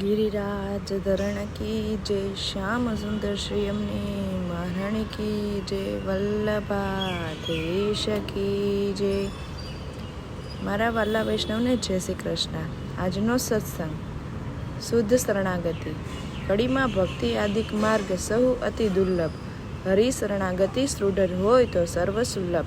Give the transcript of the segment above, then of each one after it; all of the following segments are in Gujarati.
ગિરિરાજ ધરણ કી જય શ્યામ સુંદર શ્રી અમને મહારાણી કી જય વલ્લભા દેશ કી જય. મારા વાલા વૈષ્ણવને જય શ્રી કૃષ્ણ. આજનો સત્સંગ. શુદ્ધ શરણાગતિ. કડીમાં ભક્તિ આદિક માર્ગ સહુ અતિ દુર્લભ. હરિ શરણાગતિ સુદૃઢ હોય તો સર્વ સુલભ.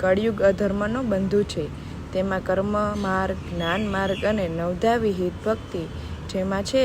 કળિયુગ અધર્મનો બંધુ છે. તેમાં કર્મ, માર્ગ, જ્ઞાન માર્ગ અને નવધા વિહિત ભક્તિ જેમાં છે.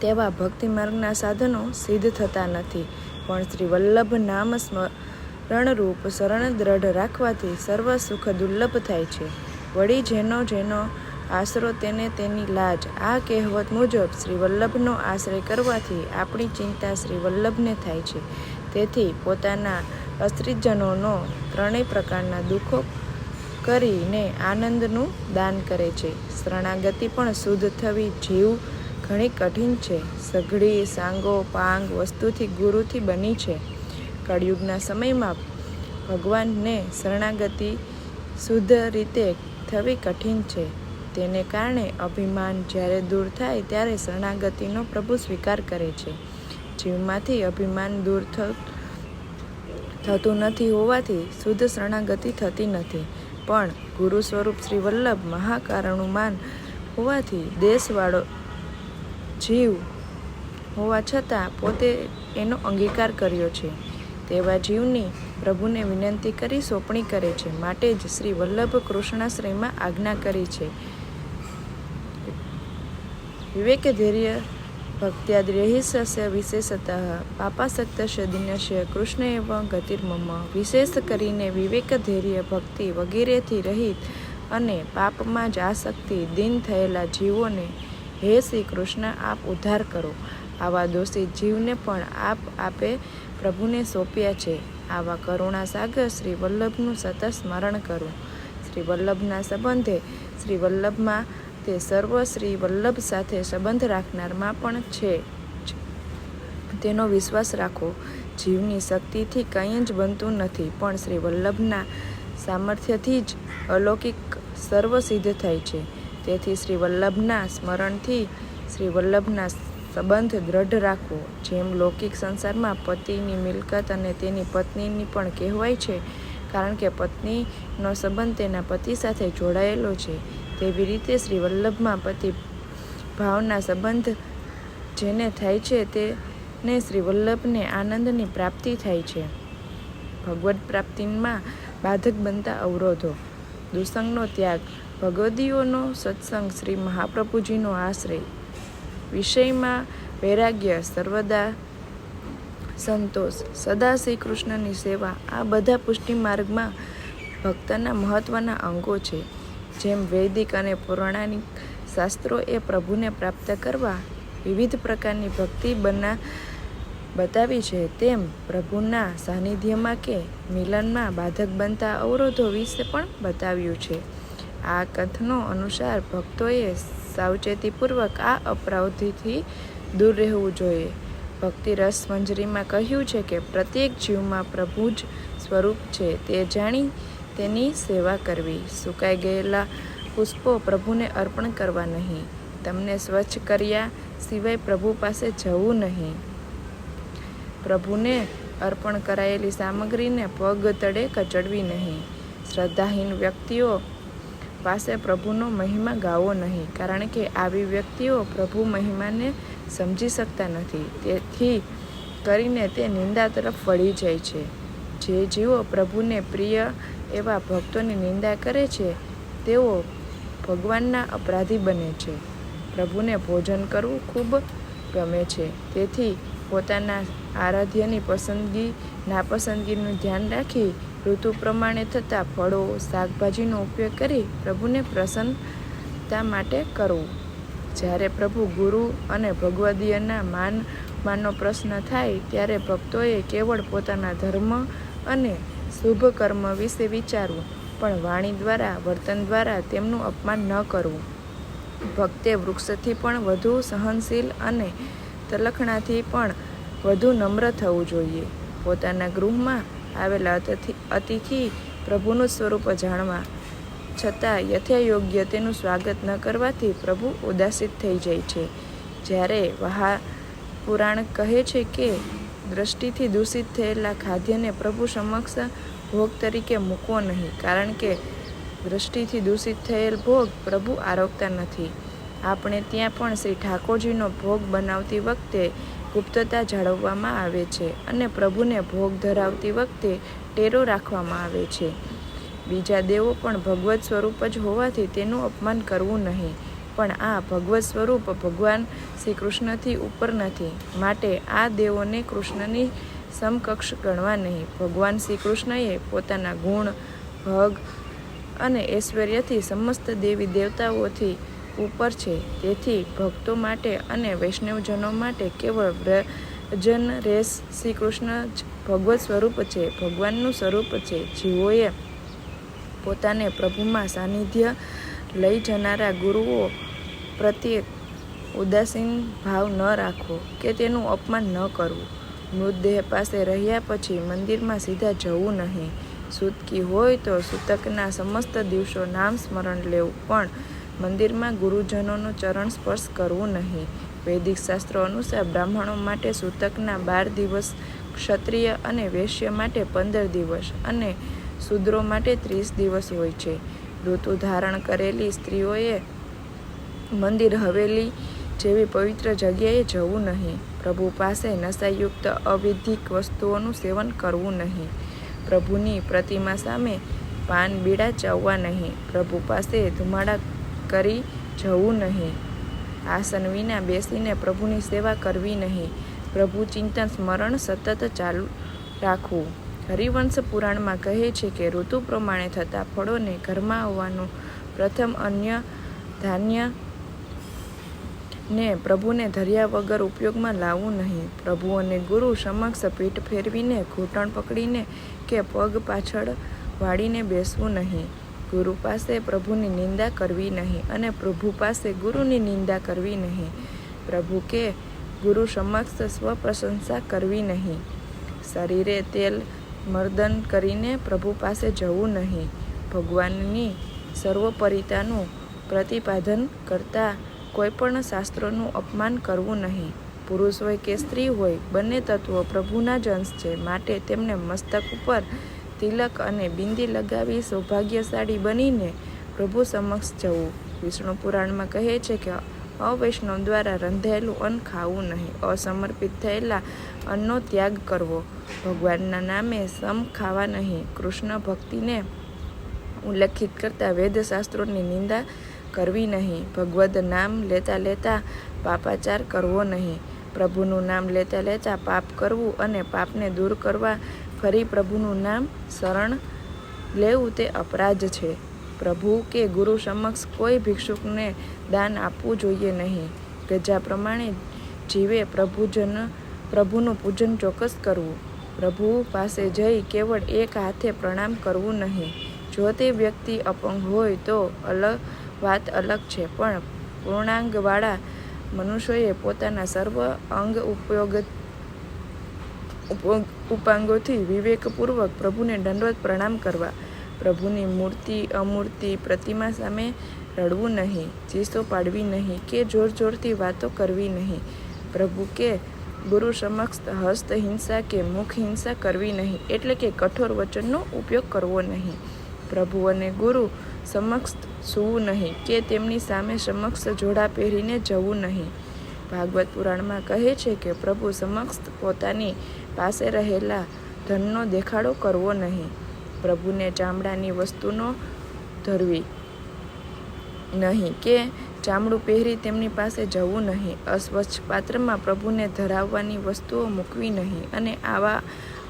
તેવા ભક્તિ માર્ગના સાધનો સિદ્ધ થતા નથી. પણ શ્રી વલ્લભ નામ સ્મરણરૂપ શરણ દ્રઢ રાખવાથી સર્વ સુખ દુર્લભ થાય છે. વળી જેનો જેનો આશરો તેને તેની લાજ. આ કહેવત મુજબ શ્રી વલ્લભનો આશ્રય કરવાથી આપણી ચિંતા શ્રી વલ્લભને થાય છે. તેથી પોતાના અસ્ત્રીજનોનો ત્રણેય પ્રકારના દુઃખો કરીને આનંદનું દાન કરે છે. શરણાગતિ પણ શુદ્ધ થવી જીવ ઘણી કઠિન છે. સઘળી સાંગો પાંગ વસ્તુથી ગુરુથી બની છે. કળિયુગના સમયમાં ભગવાનને શરણાગતિ શુદ્ધ રીતે થવી કઠિન છે. તેને કારણે અભિમાન જ્યારે દૂર થાય ત્યારે શરણાગતિનો પ્રભુ સ્વીકાર કરે છે. જીવમાંથી અભિમાન દૂર થતું નથી હોવાથી શુદ્ધ શરણાગતિ થતી નથી. પણ ગુરુ સ્વરૂપ શ્રી વલ્લભ મહાકારણુમાન હોવાથી દેશવાળો જીવ હોવા છતાં પોતે એનો અંગીકાર કર્યો છે. તેવા જીવની પ્રભુને વિનંતી કરી સોંપણી કરે છે. માટે જ શ્રી વલ્લભ કૃષ્ણાશ્રયમાં આજ્ઞા કરી છે. વિવેક ધૈર્ય ભક્ત્યાદ્રહિસ્ય વિશેષતઃ પાપાસક્તસ્ય દિનશ્ય કૃષ્ણ એવ ગતિર્મમ વિશેષ કરીને વિવેક ધૈર્ય ભક્તિ વગેરેથી રહિત અને પાપમાં જ આસક્તિ દિન થયેલા જીવોને હે શ્રી કૃષ્ણ આપ ઉદ્ધાર કરો આવા દોષિત જીવને પણ આપ આપે પ્રભુને સોંપ્યા છે આવા કરુણા સાગર શ્રી વલ્લભનું સતત સ્મરણ કરો શ્રી વલ્લભના સંબંધે શ્રી વલ્લભમાં તે સર્વ શ્રી વલ્લભ સાથે સંબંધ રાખનારમાં પણ છે તેનો વિશ્વાસ રાખો, જીવની શક્તિથી કંઈ જ બનતું નથી, પણ શ્રી વલ્લભના સામર્થ્યથી જ અલૌકિક સર્વ સિદ્ધ થાય છે. તેથી શ્રી વલ્લભના સ્મરણથી શ્રી વલ્લભના સંબંધ દ્રઢ રાખવો, જેમ લૌકિક સંસારમાં પતિની મિલકત અને તેની પત્નીની પણ કહેવાય છે, કારણ કે પત્નીનો સંબંધ તેના પતિ સાથે જોડાયેલો છે. તેવી રીતે શ્રી વલ્લભમાં પતિ ભાવના સંબંધ જેને થાય છે તેને શ્રી વલ્લભને આનંદની પ્રાપ્તિ થાય છે. ભગવત પ્રાપ્તિમાં બાધક બનતા અવરોધો, દુસંગનો ત્યાગ, ભગવદીઓનો સત્સંગ શ્રી મહાપ્રભુજીનો આશ્રય, વિષયમાં વૈરાગ્ય, સર્વદા સંતોષ, સદા શ્રી કૃષ્ણની સેવા, આ બધા પુષ્ટિ માર્ગમાં ભક્તના મહત્ત્વના અંગો છે. જેમ વૈદિક અને પૌરાણિક શાસ્ત્રો એ પ્રભુને પ્રાપ્ત કરવા વિવિધ પ્રકારની ભક્તિ બના બતાવી છે, તેમ પ્રભુના સાનિધ્યમાં કે મિલનમાં બાધક બનતા અવરોધો વિશે પણ બતાવ્યું છે. આ કથનો અનુસાર ભક્તોએ સાવચેતીપૂર્વક આ અપરાધીથી દૂર રહેવું જોઈએ. ભક્તિ રસ મંજરીમાં કહ્યું છે કે પ્રત્યેક જીવમાં પ્રભુ જ સ્વરૂપ છે, તે જાણી તેની સેવા કરવી. સુકાઈ ગયેલા પુષ્પો પ્રભુને અર્પણ કરવા નહીં. તમને સ્વચ્છ કર્યા સિવાય પ્રભુ પાસે જવું નહીં. પ્રભુને અર્પણ કરાયેલી સામગ્રીને પગ તળે કચડવી નહીં. શ્રદ્ધાહીન વ્યક્તિઓ પાસે પ્રભુનો મહિમા ગાવો નહીં, કારણ કે આવી વ્યક્તિઓ પ્રભુ મહિમાને સમજી શકતા નથી. તેથી કરીને તે નિંદા તરફ વળી જાય છે. જે જીવો પ્રભુને પ્રિય એવા ભક્તોની નિંદા કરે છે, તેઓ ભગવાનના અપરાધી બને છે. પ્રભુને ભોજન કરવું ખૂબ ગમે છે. તેથી પોતાના આરાધ્યની પસંદગી, નાપસંદગીનું ધ્યાન રાખી, ઋતુ પ્રમાણે થતા ફળો, શાકભાજીનો ઉપયોગ કરી પ્રભુને પ્રસન્નતા માટે કરવું. જ્યારે પ્રભુ ગુરુ અને ભગવદીયના માન માનનો પ્રશ્ન થાય, ત્યારે ભક્તોએ કેવળ પોતાના ધર્મ અને શુભ કર્મ વિશે વિચારવું, પણ વાણી દ્વારા, વર્તન દ્વારા તેમનું અપમાન ન કરવું. ભક્તે વૃક્ષથી પણ વધુ સહનશીલ અને તલખણાથી પણ વધુ નમ્ર થવું જોઈએ. પોતાના ગૃહમાં આવેલા અતિથિ પ્રભુનું સ્વરૂપ જાણવા, છતાં યથાયોગ્ય તેનું સ્વાગત ન કરવાથી પ્રભુ ઉદાસિત થઈ જાય છે. જ્યારે વહા પુરાણ કહે છે કે દ્રષ્ટિથી દૂષિત થયેલા ખાદ્યને પ્રભુ સમક્ષ ભોગ તરીકે મૂકવો નહીં, કારણ કે દ્રષ્ટિથી દૂષિત થયેલ ભોગ પ્રભુ આરોગતા નથી. આપણે ત્યાં પણ શ્રી ઠાકોરજીનો ભોગ બનાવતી વખતે ગુપ્તતા જાળવવામાં આવે છે અને પ્રભુને ભોગ ધરાવતી વખતે ટેરો રાખવામાં આવે છે. બીજા દેવો પણ ભગવત સ્વરૂપ જ હોવાથી તેનું અપમાન કરવું નહીં. પણ આ ભગવત સ્વરૂપ ભગવાન શ્રી કૃષ્ણથી ઉપર નથી. માટે આ દેવોને કૃષ્ણની સમકક્ષ ગણવા નહીં. ભગવાન શ્રી કૃષ્ણએ પોતાના ગુણ, ભગ અને ઐશ્વર્યથી સમસ્ત દેવી દેવતાઓથી ઉપર છે. તેથી ભક્તો માટે અને વૈષ્ણવજનો માટે કેવળ વ્રજન રેસ શ્રી કૃષ્ણ જ ભગવત સ્વરૂપ છે. ભગવાનનું સ્વરૂપ છે. જીવોએ પોતાને પ્રભુમાં સાનિધ્ય લઈ જનારા ગુરુઓ પ્રત્યે ઉદાસીન ભાવ ન રાખવો કે તેનું અપમાન ન કરવું. મૃતદેહ પાસે રહ્યા પછી મંદિરમાં સીધા જવું નહીં. સૂતકી હોય તો સૂતકના સમસ્ત દિવસો નામ સ્મરણ લેવું, પણ મંદિરમાં ગુરુજનોનો ચરણ સ્પર્શ કરવું નહીં. વૈદિક શાસ્ત્રો અનુસાર બ્રાહ્મણો માટે સૂતકના બાર દિવસ, ક્ષત્રિય અને વૈશ્ય માટે પંદર દિવસ અને શૂદ્રો માટે ત્રીસ દિવસ હોય છે. ઋતુ ધારણ કરેલી સ્ત્રીઓએ મંદિર હવેલી જેવી પવિત્ર જગ્યાએ જવું નહીં. પ્રભુ પાસે નશાયુક્ત અવિધિક વસ્તુઓનું સેવન કરવું નહીં. પ્રભુની પ્રતિમા સામે પાન બીડા ચાવવા નહીં. પ્રભુ પાસે ધુમાડા કરી જવું નહીં. આસન વિના બેસીને પ્રભુની સેવા કરવી નહીં. પ્રભુ ચિંતન સ્મરણ સતત ચાલુ રાખવું. હરિવંશ પુરાણમાં કહે છે કે ઋતુ પ્રમાણે થતા ફળોને ઘરમાં આવવાનું પ્રથમ અન્ય ધાન્ય ને પ્રભુને ધર્યા વગર ઉપયોગમાં લાવવું નહીં. પ્રભુ અને ગુરુ સમક્ષ પીઠ ફેરવીને ઘૂંટણ પકડીને કે પગ પાછળ વાળીને બેસવું નહીં. ગુરુ પાસે પ્રભુની નિંદા કરવી નહીં અને પ્રભુ પાસે ગુરુની નિંદા કરવી નહીં. પ્રભુ કે, ગુરુ સમક્ષ સ્વપ્રશંસા કરવી નહીં. શરીરે તેલ મર્દન કરીને પ્રભુ પાસે જવું નહીં. ભગવાનની સર્વોપરિતાનું પ્રતિપાદન કરતા કોઈપણ શાસ્ત્રોનું અપમાન કરવું નહીં. પુરુષ હોય કે સ્ત્રી હોય, બંને તત્વો પ્રભુના જ અંશ છે. માટે તેમને મસ્તક ઉપર તિલક અને બિંદી લગાવી સૌભાગ્યશાળી બનીને પ્રભુ સમક્ષ જવું. વિષ્ણુ પુરાણમાં કહે છે કે અવૈષ્ણવ દ્વારા રંધાયેલું અન્ન ખાવું નહીં. અસમર્પિત થયેલા અન્નનો ત્યાગ કરવો. ભગવાનના નામે સમ ખાવા નહીં. કૃષ્ણ ભક્તિને ઉલ્લેખિત કરતા વેદશાસ્ત્રોની નિંદા કરવી નહીં. ભગવદ્ નામ લેતા લેતા પાપાચાર કરવો નહીં. પ્રભુનું નામ લેતા લેતા પાપ કરવું અને પાપને દૂર કરવા ફરી પ્રભુનું નામ શરણ લેવું તે અપરાધ છે. પ્રભુ કે ગુરુ સમક્ષ કોઈ ભિક્ષુકને દાન આપવું જોઈએ નહીં. ગજા પ્રમાણે જીવે પ્રભુજન, પ્રભુનું પૂજન ચોક્કસ કરવું. પ્રભુ પાસે જઈ કેવળ એક હાથે પ્રણામ કરવું નહીં. જો તે વ્યક્તિ અપંગ હોય તો અલગ વાત અલગ છે, પણ પૂર્ણાંગવાળા મનુષ્યોએ પોતાના સર્વ અંગ ઉપયોગ ઉપાંગોથી વિવેકપૂર્વક પ્રભુને દંડવત પ્રણામ કરવા. પ્રભુની મૂર્તિ, અમૂર્તિ, પ્રતિમા સામે રડવું નહીં, ચીસો પાડવી નહીં કે જોર જોરથી વાતો કરવી નહીં. પ્રભુ કે, ગુરુ સમક્ષ હસ્ત હિંસા કે મુખ હિંસા કરવી નહીં, એટલે કે કઠોર વચનનો ઉપયોગ કરવો નહીં. પ્રભુ અને ગુરુ સમક્ષ સૂવું નહીં કે તેમની સામે સમક્ષ જોડા પહેરીને જવું નહીં. ભાગવત પુરાણમાં કહે છે કે પ્રભુ સમક્ષ પોતાની પાસે રહેલા ધનનો દેખાડો કરવો નહીં. પ્રભુને ચામડાની વસ્તુનો ધરવી નહીં કે ચામડું પહેરી તેમની પાસે જવું નહીં. અસ્વચ્છ પાત્રમાં પ્રભુને ધરાવવાની વસ્તુઓ મૂકવી નહીં અને આવા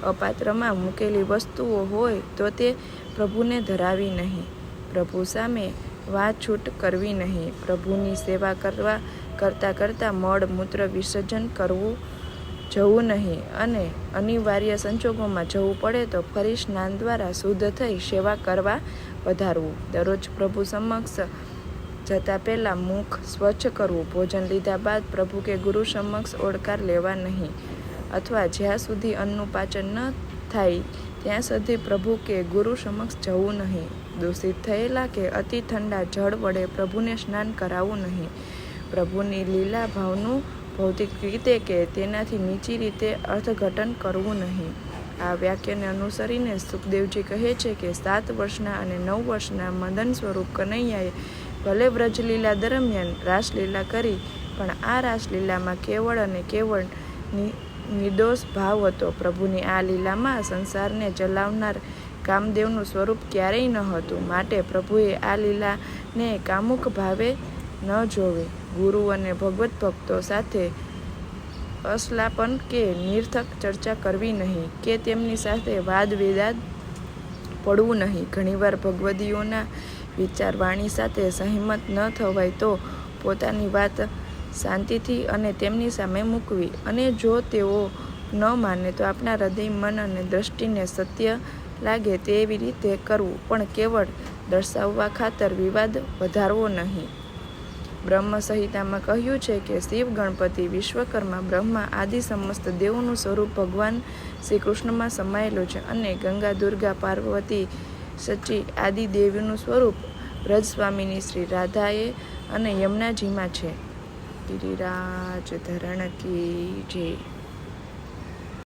અપાત્રમાં મૂકેલી વસ્તુઓ હોય તો તે પ્રભુને ધરાવી નહીં. પ્રભુ સામે વાછૂટ કરવી નહીં. પ્રભુની સેવા કરવા કરતાં કરતાં મળ મૂત્ર વિસર્જન કરવું જવું નહીં અને અનિવાર્ય સંજોગોમાં જવું પડે તો ફરી સ્નાન દ્વારા શુદ્ધ થઈ સેવા કરવા વધારવું. દરરોજ પ્રભુ સમક્ષ જતાં પહેલાં મુખ સ્વચ્છ કરવું. ભોજન લીધા બાદ પ્રભુ કે ગુરુ સમક્ષ ઓડકાર લેવા નહીં અથવા જ્યાં સુધી અન્નનું પાચન ન થાય ત્યાં સુધી પ્રભુ કે ગુરુ સમક્ષ જવું નહીં. દૂષિત થયેલા કે અતિ ઠંડા જળ વડે પ્રભુને સ્નાન કરાવવું નહીં. પ્રભુની લીલા ભાવનું ભૌતિક રીતે કે તેનાથી નીચી રીતે અર્થઘટન કરવું નહીં. આ વાક્યને અનુસરીને સુખદેવજી કહે છે કે સાત વર્ષના અને નવ વર્ષના મદન સ્વરૂપ કનૈયાએ ભલે વ્રજલીલા દરમિયાન રાસલીલા કરી, પણ આ રાસલીલામાં કેવળ અને કેવળ નિર્દોષ ભાવ હતો. પ્રભુની આ લીલામાં સંસારને ચલાવનાર કામદેવનું સ્વરૂપ ક્યારેય ન હતું માટે પ્રભુએ આ લીલાને કામુક ભાવે ન જોવે. ગુરુ અને ભગવત ભક્તો સાથે અશ્લાપન કે નિર્થક ચર્ચા કરવી નહીં કે તેમની સાથે વાદ વિવાદ પડવું નહીં. ઘણીવાર ભગવદીઓના વિચાર વાણી સાથે સહેમત ન થવાય તો પોતાની વાત શાંતિથી અને તેમની સામે મૂકવી અને જો તેઓ ન માને તો આપણા હૃદય, મન અને દ્રષ્ટિને સત્ય લાગે તેવી રીતે કરવું પણ કેવળ દર્શાવવા ખાતર વિવાદ વધારવો નહીં. બ્રહ્મ સંહિતામાં કહ્યું છે કે શિવ, ગણપતિ, વિશ્વકર્મા, બ્રહ્મા આદિ સમસ્ત દેવોનું સ્વરૂપ ભગવાન શ્રી કૃષ્ણમાં સમાયેલું છે અને ગંગા, દુર્ગા, પાર્વતી, સચી આદિ દેવીનું સ્વરૂપ વ્રજસ્વામીની શ્રી રાધાએ અને યમુનાજીમાં છે. ગિરિરાજ ધરણ કી જય.